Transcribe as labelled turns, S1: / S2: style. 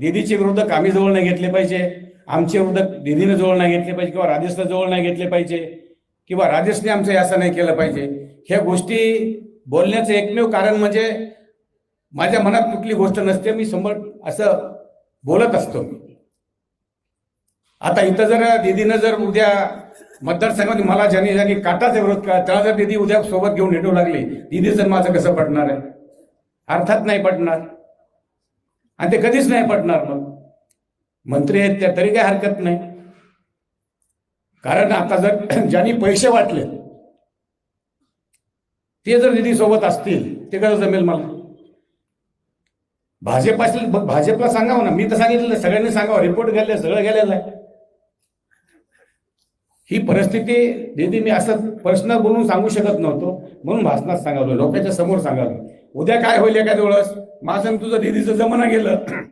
S1: दिदीचे विरोधक आम्ही जवळ नाही घेतले पाहिजे. आमचे विरोधक दिदीने जवळ नाही घेतले पाहिजे किंवा राजेशने जवळ नाही घेतले पाहिजे किंवा राजेशने आमचं असं नाही केलं पाहिजे. ह्या गोष्टी बोलण्याचं एकमेव कारण म्हणजे माझ्या मनात कुठली गोष्ट नसते मी समोर असं बोलत असतो आता इथं जर दिदीनं जर उद्या मतदारसंघामध्ये मला ज्यांनी ज्यांनी काटाचा विरोध केला त्याला जर दिदी उद्या सोबत घेऊन हिंडू लागली दिदी जर माझं कसं पडणार आहे? अर्थात नाही पडणार. आणि ते कधीच नाही पडणार मग. मंत्री आहेत त्या तरी काय हरकत नाही. कारण आता जर ज्यांनी पैसे वाटले ते जर निधी सोबत असतील ते कसं जमेल मला. भाजप भाजपला सांगावं ना. मी तर सांगितलं सगळ्यांनी सांगावं. रिपोर्ट गेले सगळं गेलेलं आहे. ही परिस्थिती दीदी मी असं पर्सनल बोलून सांगू शकत नव्हतो. म्हणून भाषणात सांगावलं लोकांच्या समोर सांगावलं उद्या काय होईल एखाद्या वेळेस? माझं तुझं दिदीचं जमना गेलं.